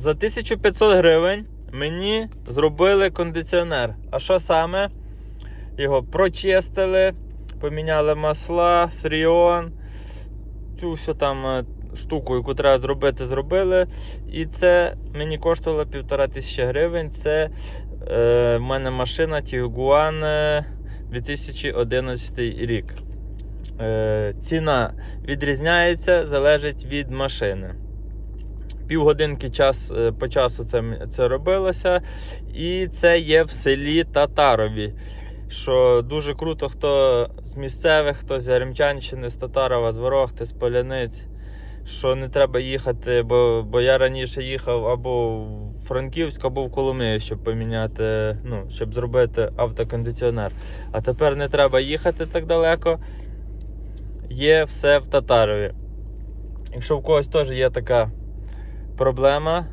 За 1500 гривень мені зробили кондиціонер. А що саме? Його прочистили, поміняли масла, фріон, цю всю там е, штуку, яку треба зробити, зробили. І це мені коштувало півтора тисячі гривень. Це е, в мене машина Tiguan е, 2011 рік. Е, ціна відрізняється, залежить від машини. Півгодинки час, е, по часу це, це робилося. І це є в селі Татарові. Що дуже круто, хто з місцевих, хто з Яремчанщини, з Татарова, з Ворохти, з Поляниць. Що не треба їхати, бо, бо я раніше їхав або в Франківськ, або в Коломию, щоб поміняти, ну, щоб зробити автокондиціонер. А тепер не треба їхати так далеко. Є все в Татарові. Якщо в когось теж є така проблема,